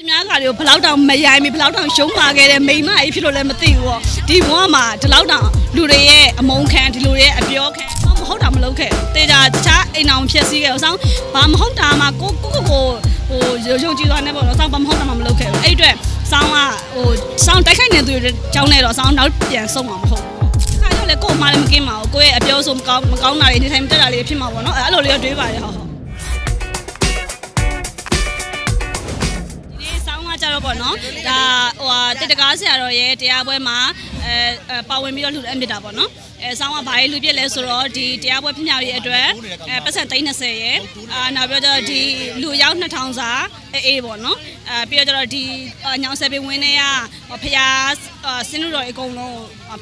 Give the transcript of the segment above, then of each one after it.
သူများကလေးကိုဘယ်လောက်တောင်မရိုင်းမိဘယ်လောက်တောင်ရှုံးပါခဲ့တဲ့မိန်းမကြီးဖြစ်လို့လည်းမသိဘူးပေါ့ဒီဘဝမှာဒီလောက်တောင်လူတွေရဲ့အမုန်းခံဒီလူတွေရဲ့အပြောခံမဟုတ်တာမလုပ်ခဲ့တေချာတခြားအိမ်အောင်ဖြစ်စည်းခဲ့အောင်ဆောင်းဘာမဟုတ်တာမှကိုကိုကိုကိုဟိုရုံရုံကြည့်သွားနေပေါ့နော်ဆောင်းဘာမဟုတ်တာမှမလုပ်ခဲ့ဘူးအဲ့အတွက်ဆောင်းကဟိုဆောင်းတိုက်ခိုက်နေသူတွေကြောင်းနေတော့ဆောင်းနောက်ပြန်ဆုံးမှာမဟုတ်ဘူးခါတော့လေကို့မှလည်းမကင်းပါဘူးကိုယ့်ရဲ့အပြောဆိုမကောင်းမကောင်းတာတွေနေထိုင်မတက်တာတွေဖြစ်မှာပေါ့နော်အဲ့လိုလေးတော့တွေးပါတယ်ဟု ပေါ့နော်ဒါဟိုဟာတက်တကားဆရာတော်ရဲ့တရားပွဲမှာအဲအဲပါဝင်ပြီးတော့လှူဒန်းပြတာပေါ့နော်အဲဆောင်းကဘာရေးလှူပြလဲဆိုတော့ဒီတရားပွဲဖြစ်မြောက်ရေးအတွက်အဲပတ်စံ330ရဲ့အာနောက်ပြီးတော့ဒီလူရောက်2000စာအေးအေးပေါ့နော်အဲပြီးတော့ကျတော့ဒီအာညောင်ဆယ်ပင်ဝင်းထဲကဟို ဖျားအာစင်းလူတော်အကုန်လုံး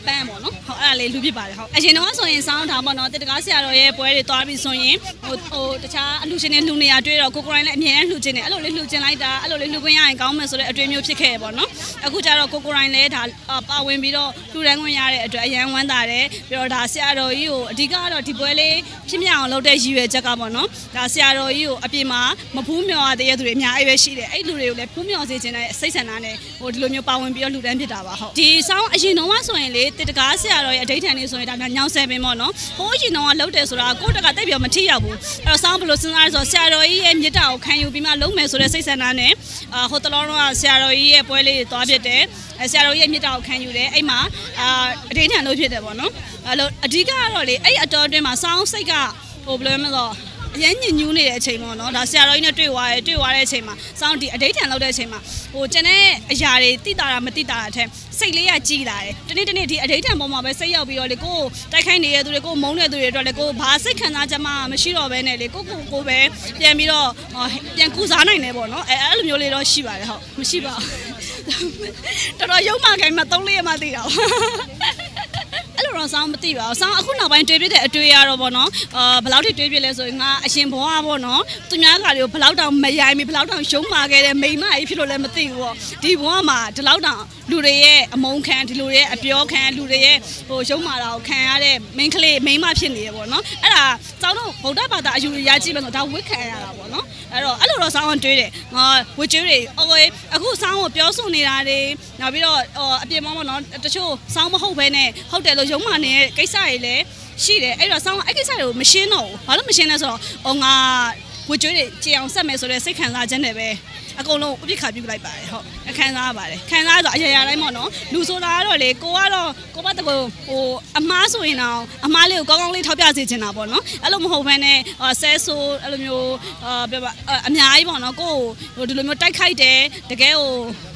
ပန်းပေါ့နော်ဟုတ်အဲ့ဒါလေးလှူပြပါတယ်ဟုတ်အရင်တော့ဆိုရင်ဆောင်းထားပေါ့နော်တက်တကားဆရာတော်ရဲ့ပွဲတွေသွားပြီးဆိုရင်ဟိုဟိုတခြားအလှူရှင်တွေလှူနေရတွေ့တော့ကိုကိုရိုင်းလည်းအမြဲတမ်းလှူခြင်းတယ်အဲ့လိုလေးလှူခြင်းလိုက်တာအဲ့လိုလေးလှူခွင့်ရရင်ကောင်းမယ်ဆိုတဲ့အတွေ့အမျိုးဖြစ်ခဲ့ရပေါ့နော်အခုကျတော့ကိုကိုရိုင်းလည်းဒါအာပါဝင်ပြီးတော့လှူဒန်းခွင့်ရတဲ့အတွက်အရန်ဝမ်းသာတယ်ပြီးတော့ဒါဆရာတော်ကြီးကိုအဓိကကတော့ဒီပွဲလေးဖြစ်မြောက်အောင်လုပ်တဲ့ရည်ရွယ်ချက်ကပေါ့နော်ဒါဆရာတော်ကြီးကိုအပြင်မှာမဖူးမြော်ရတဲ့သူတွေအများကြီးပဲရှိတယ်အဲ့လူတွေကိုလည်းဖူးမြော်စေခြင်းနဲ့စိတ်ဆန္ဒနဲ့ဟိုဒီလိုမျိုးပါဝင်ပြီးတော့လှူဒန်းဖြစ်တာပါဟုတ်ဒီဆောင်းအရင်တော့ဆိုရင်လေတစ်တကားဆရာတော်ရဲ့အဋိဌာန်လေးဆိုရင်ဒါညောင်ဆယ်ပင်ပေါ့နော်ဟိုးအရင်တော့ကလုပ်တယ်ဆိုတာကိုယ့်တက်ကတိတ်ပြောမထိရောက်ဘူးအဲ့တော့ဆောင်းဘယ်လိုစဉ်းစားလဲဆိုတော့ဆရာတော်ကြီးရဲ့မြတ်တာကိုခံယူပြီးမှလုံးမယ်ဆိုတဲ့စိတ်ဆန္ဒနဲ့အာဟိုတလောတော့ဆရာတော်ကြီးရဲ့ပွဲလေးတွေသွားဖြစ်တယ်အဲဆရာတော်ကြီးရဲ့မြတ်တာကိုခံယူတယ်အဲ့မှာအာအဋိဌာန်လို့ဖြစ်တယ်ပေါ့နော်အဲ့လိုအဓိကကတော့လေအဲ့အတော်အတွင်းမှာဆောင်းစိတ်ကဟိုဘယ်လိုလဲမလို့ အရင်ညညူးနေတဲ့အချိန်ပေါ့နော်ဒါဆရာတော်ကြီးနဲ့တွေ့သွားတယ်တွေ့သွားတဲ့အချိန်မှာစောင်းဒီအဋိဌာန်လောက်တဲ့အချိန်မှာဟိုကျန်တဲ့အရာတွေတိတာတာမတိတာတာအထက်စိတ်လေးကကြီးလာတယ်တနေ့တနေ့ဒီအဋိဌာန်ပေါ်မှာပဲစိတ်ရောက်ပြီးတော့လေကိုယ်တိုက်ခိုက်နေတဲ့သူတွေကိုယ်မုန်းတဲ့သူတွေအတွက်လေကိုယ်ဘာစိတ်ခံစားချက်မှမရှိတော့ဘဲနဲ့လေကိုကိုကိုပဲပြန်ပြီးတော့ပြန်ကူစားနိုင်တယ်ပေါ့နော်အဲအဲ့လိုမျိုးလေးတော့ရှိပါတယ်ဟုတ်မရှိပါဘူးတော်တော်ရုံမှခိုင်းမှ3လေးရမှသိတာပေါ့အဲ့လို တော့စောင်းမသိပါဘူးစောင်းအခုနောက်ပိုင်းတွေးပြတဲ့အတွေ့အရတော့ဗောနော်အာဘယ်လောက်ထိတွေးပြလဲဆိုရင်ငါအရှင်ဘွားဗောနော်သူများကလေးကိုဘယ်လောက်တောင်မရိုင်းမိဘယ်လောက်တောင်ရှုံးပါခဲ့တဲ့မိန်းမကြီးဖြစ်လို့လည်းမသိဘူးဗောဒီဘွားမှာဒီလောက်တောင်လူတွေရဲ့အမုန်းခံဒီလူတွေရဲ့အပြောခံလူတွေရဲ့ဟိုရှုံးမာတာကိုခံရတဲ့မိန်းကလေးမိန်းမဖြစ်နေရဗောနော်အဲ့ဒါစောင်းတို့ဗုဒ္ဓဘာသာအယူရကြည့်မယ်ဆိုဒါဝိခံရတာဗောနော်အဲ့တော့အဲ့လိုတော့စောင်းကတွေးတယ်ငါဝကျွေးတွေအော်အခုစောင်းကိုပြောဆိုနေတာတွေနောက်ပြီးတော့ဟိုအပြင်မောဗောနော်တချို့စောင်းမဟုတ်ဘဲနဲ့ဟုတ်တယ်လို့ယုံမာနေတဲ့ကိစ္စတွေလည်းရှိတယ်အဲ့တော့ဆောင်းအဲ့ကိစ္စတွေကိုမရှင်းတော့ဘူးဘာလို့မရှင်းလဲဆိုတော့ဟိုငါဝကြွေးတွေကြည်အောင်ဆက်မယ်ဆိုတဲ့စိတ်ခံစားချက်နဲ့ပဲ အကုန်လုံးအပြစ်ခါပြုတ်လိုက်ပါတယ်ဟုတ်အခန်းစားပါတယ်ခန်းစားဆိုအရာရာတိုင်းပေါ့နော်လူဆိုတာကတော့လေကိုကတော့ကိုဘတ်တကူဟိုအမားဆိုရင်တော့အမားလေးကိုကောင်းကောင်းလေးထောက်ပြစေချင်တာပေါ့နော်အဲ့လိုမဟုတ်ဘဲနဲ့ဆဲဆိုအဲ့လိုမျိုးအာပြပါအများကြီးပေါ့နော်ကိုဟိုဒီလိုမျိုးတိုက်ခိုက်တယ်တကယ်ဟို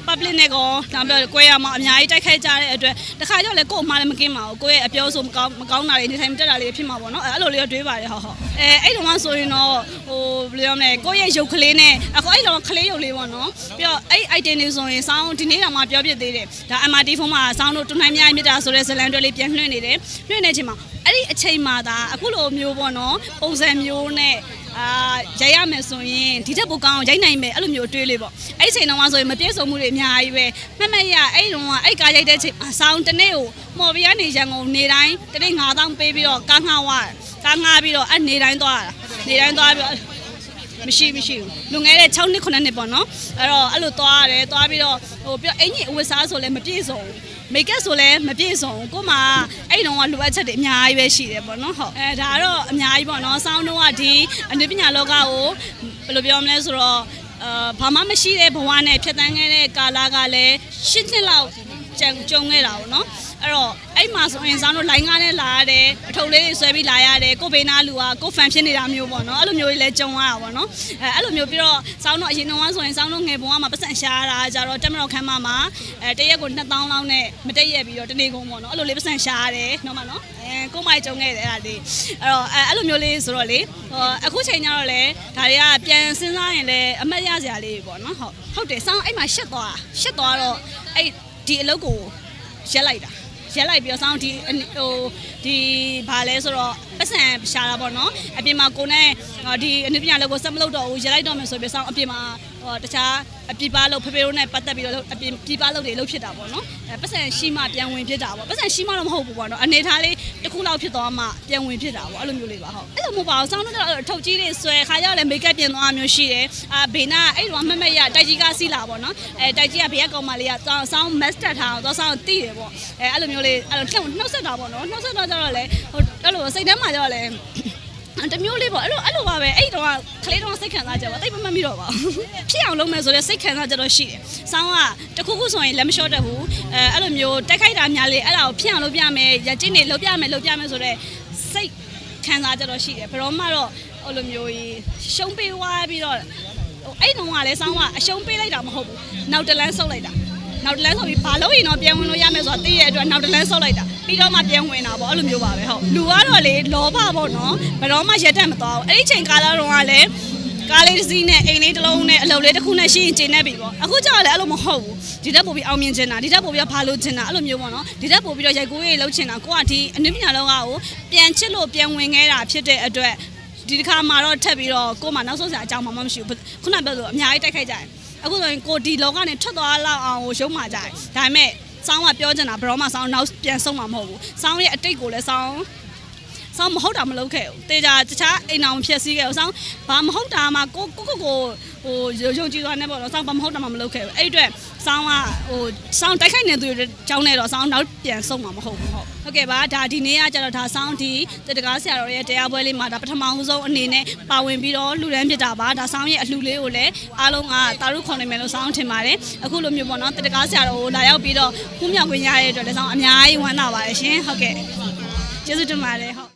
public နဲ့ကောနောက်ပြီးတော့ကွဲရမှာအများကြီးတိုက်ခိုက်ကြတဲ့အတွက်တခါကျတော့လေကို့အမှားလည်းမကင်းပါဘူးကိုယ့်ရဲ့အပြောဆိုမကောင်းမကောင်းတာတွေနေထိုင်မတက်တာတွေဖြစ်မှာပေါ့နော်အဲ့လိုလေးတော့တွေးပါတယ်ဟုတ်ဟုတ်အဲအဲ့တော့မှဆိုရင်တော့ဟိုဘယ်လိုရမလဲကိုယ့်ရဲ့ရုပ်ကလေးနဲ့အခုအဲ့တော့ကလေးရုပ်လေးပေါ့နော်ပြီးတော့အဲ့ item တွေဆိုရင်စောင်းဒီနေ့တောင်မှပြောပြသေးတယ်ဒါ MRT ဖုန်းမှာစောင်းတို့တွနိုင်မြိုင်မြစ်တာဆိုတဲ့ဇလန်တွဲလေးပြန်လွှင့်နေတယ်လွှင့်နေချိန်မှာအဲ့ဒီအချိန်မှာဒါအခုလိုမျိုးပေါ့နော်ပုံစံမျိုးနဲ့ အာရိုက်ရမယ်ဆိုရင်ဒီထက်ပိုကောင်းအောင်ရိုက်နိုင်မယ်အဲ့လိုမျိုးတွေးလေးပေါ့အဲ့ဒီချိန်တုန်းကဆိုရင်မပြေဆုံးမှုတွေအများကြီးပဲမှတ်မှတ်ရအဲ့ဒီတုန်းကအဲ့ကားရိုက်တဲ့ချိန်ဆောင်းတစ်နေ့ကိုမော်ဘီကနေရန်ကုန်နေတိုင်းတစ်နေ့9000ပေးပြီးတော့ကားငှားဝကားငှားပြီးတော့အဲ့နေတိုင်းသွားတာနေတိုင်းသွားပြီးတော့ မရှိမရှိဘူးလူငယ်တဲ့6နှစ်9နှစ်ပေါ့နော်အဲ့တော့အဲ့လိုသွားရတယ်သွားပြီးတော့ဟိုပြီးတော့အင်ကြီးအဝတ်စားဆိုလည်းမပြည့်စုံဘူးမိတ်ကပ်ဆိုလည်းမပြည့်စုံဘူးကို့မှာအဲ့တုန်းကလိုအပ်ချက်တွေအများကြီးပဲရှိတယ်ပေါ့နော်ဟုတ်အဲဒါကတော့အများကြီးပေါ့နော်စောင်းတော့ကဒီအနုပညာလောကကိုဘယ်လိုပြောမလဲဆိုတော့အာဘာမှမရှိတဲ့ဘဝနဲ့ဖြတ်တန်းခဲ့တဲ့ကာလကလည်းရှစ်နှစ်လောက်ကြံကြုံခဲ့တာပေါ့နော် အဲ့တော့အဲ့မှာဆိုရင်စောင်းတို့လိုင်းကားနဲ့လာရတယ်အထုပ်လေးတွေဆွဲပြီးလာရတယ်ကိုဘေးနာလူကကိုဖန်ဖြစ်နေတာမျိုးပေါ့နော်အဲ့လိုမျိုးတွေလည်းကြုံရတာပေါ့နော်အဲအဲ့လိုမျိုးပြီးတော့စောင်းတို့အရင်တုန်းကဆိုရင်စောင်းတို့ငယ်ဘဝမှာပတ်စံရှားတာကြတော့တက်မတော်ခမ်းမမှာအဲတရက်ကို2000လောက်နဲ့မတက်ရက်ပြီးတော့တနေ့ကုန်ပေါ့နော်အဲ့လိုလေးပတ်စံရှားရတယ်နော်မနော်အဲကိုမိုက်ကြုံခဲ့တယ်အဲ့ဒါလေးအဲ့တော့အဲအဲ့လိုမျိုးလေးဆိုတော့လေဟိုအခုချိန်ကျတော့လေဒါတွေကပြန်စဉ်းစားရင်လည်းအမတ်ရစရာလေးပေါ့နော်ဟုတ်ဟုတ်တယ်စောင်းအဲ့မှာရှက်သွားရှက်သွားတော့အဲ့ဒီအလုပ်ကိုရက်လိုက်တာ ရက်လိုက်ပြီးတော့စောင်းဒီဟိုဒီဘာလဲဆိုတော့ပတ်စံရှာတာပေါ့နော်အပြင်မှာကိုနဲ့ဒီအနုပညာလောက်ကိုစက်မလုပ်တော့ဘူးရက်လိုက်တော့မယ်ဆိုပြီးစောင်းအပြင်မှာ ဟိုတခြားအပြစ်ပါလို့ဖေဖေတို့နဲ့ပတ်သက်ပြီးတော့အပြစ်ပြပါလို့တွေလုပ်ဖြစ်တာပေါ့နော်အဲပတ်စံရှိမှပြန်ဝင်ဖြစ်တာပေါ့ပတ်စံရှိမှတော့မဟုတ်ဘူးပေါ့နော်အနေထားလေးတစ်ခုလောက်ဖြစ်သွားမှပြန်ဝင်ဖြစ်တာပေါ့အဲ့လိုမျိုးလေးပါဟုတ်အဲ့လိုမဟုတ်ပါဘူးစောင်းတော့အထုတ်ကြီးတွေဆွဲခါရောက်လဲမိတ်ကပ်ပြင်သွားမျိုးရှိတယ်အာဘေနာအဲ့တော့မမက်ရတိုက်ကြီးကစီးလာပေါ့နော်အဲတိုက်ကြီးကဘေးကကောင်မလေးကစောင်းစောင်းမက်စတက်ထားတော့စောင်းတိတယ်ပေါ့အဲအဲ့လိုမျိုးလေးအဲ့လိုနှုတ်နှုတ်ဆက်တာပေါ့နော်နှုတ်ဆက်တော့ကြတော့လေဟိုအဲ့လိုစိတ်ထဲမှာကြတော့လေ တမျိုးလေးပေါ့အဲ့လိုအဲ့လိုပါပဲအဲ့တော့ကလေးတော့စိတ်ခံစားကြပါတိတ်မမှတ်မိတော့ပါဘူးဖြစ်အောင်လုပ်မယ်ဆိုတော့စိတ်ခံစားကြတော့ရှိတယ်။ဆောင်းကတခုခုဆိုရင်လက်မလျှော့တတ်ဘူး။အဲအဲ့လိုမျိုးတက်ခိုက်တာများလေအဲ့ဒါကိုဖြစ်အောင်လုပ်ပြမယ်။ရကျင်းနေလုပ်ပြမယ်လုပ်ပြမယ်ဆိုတော့စိတ်ခံစားကြတော့ရှိတယ်။ဘယ်တော့မှတော့အဲ့လိုမျိုးကြီးရှုံးပေးသွားပြီးတော့ဟိုအဲ့တုန်းကလည်းဆောင်းကအရှုံးပေးလိုက်တာမဟုတ်ဘူး။နောက်တလန်းဆုပ်လိုက်တာ။ နောက်တလန်းဆိုပြီးဘာလို့ရင်တော့ပြန်ဝင်လို့ရမယ်ဆိုတာသိရတဲ့အတွက်နောက်တလန်းဆုပ်လိုက်တာပြီးတော့မှပြန်ဝင်တာပေါ့အဲ့လိုမျိုးပါပဲဟုတ်လူကတော့လေလောဘပေါ့နော်ဘယ်တော့မှရက်တက်မသွားဘူးအဲ့ဒီချိန်ကာလတုန်းကလည်းကားလေးတစ်စီးနဲ့အိမ်လေးတစ်လုံးနဲ့အလုပ်လေးတစ်ခုနဲ့ရှိရင်ကျင်းနေပြီပေါ့အခုကျတော့လည်းအဲ့လိုမဟုတ်ဘူးဒီတက်ပို့ပြီးအောင်မြင်ချင်တာဒီတက်ပို့ပြီးဘာလို့ချင်တာအဲ့လိုမျိုးပေါ့နော်ဒီတက်ပို့ပြီးတော့ရိုက်ကူးရေးလုပ်ချင်တာကိုကဒီအနည်းပညာလောကကိုပြန်ချစ်လို့ပြန်ဝင်ခဲ့တာဖြစ်တဲ့အတွက်ဒီတစ်ခါမှာတော့ထပ်ပြီးတော့ကို့မှာနောက်ဆုံးစရာအကြောင်းမှမရှိဘူးခုနပြောလို့အများကြီးတိုက်ခိုက်ကြတယ် အခုဆိုရင်ကိုဒီလောကနေထွက်သွားလောက်အောင်ကိုရုံးမှကြတယ်ဒါပေမဲ့စောင်းကပြောချင်တာဘယ်တော့မှစောင်းနောက်ပြန်ဆုံးမှာမဟုတ်ဘူးစောင်းရဲ့အတိတ်ကိုလည်းစောင်း စောင်းမဟုတ်တာမလုပ်ခဲ့ဘူးတေချာတခြားအိမ်အောင်ဖြစ်စည်းခဲ့ဘူးစောင်းဘာမဟုတ်တာမှကိုကိုကိုကိုဟိုယုံကြည်သွားနေပေါ့နော်စောင်းဘာမဟုတ်တာမှမလုပ်ခဲ့ဘူးအဲ့ဒီအတွက်စောင်းကဟိုစောင်းတိုက်ခိုက်နေသူတွေကြောင်းနေတော့စောင်းနောက်ပြန်ဆုံးမှာမဟုတ်ဘူးဟုတ်ဟုတ်ကဲ့ပါဒါဒီနေ့ကကျတော့ဒါစောင်းဒီတတကားဆရာတော်ရဲ့တရားပွဲလေးမှာဒါပထမဆုံးအနေနဲ့ပါဝင်ပြီးတော့လှူဒန်းပြတာပါဒါစောင်းရဲ့အလှူလေးကိုလည်းအားလုံးကတာရုခွန်နေမယ်လို့စောင်းထင်ပါတယ်အခုလိုမျိုးပေါ့နော်တတကားဆရာတော်ကိုလာရောက်ပြီးတော့ခုမြောက်ခွင့်ရတဲ့အတွက်လည်းစောင်းအများကြီးဝမ်းသာပါတယ်ရှင်ဟုတ်ကဲ့ကျေးဇူးတင်ပါတယ်ဟုတ်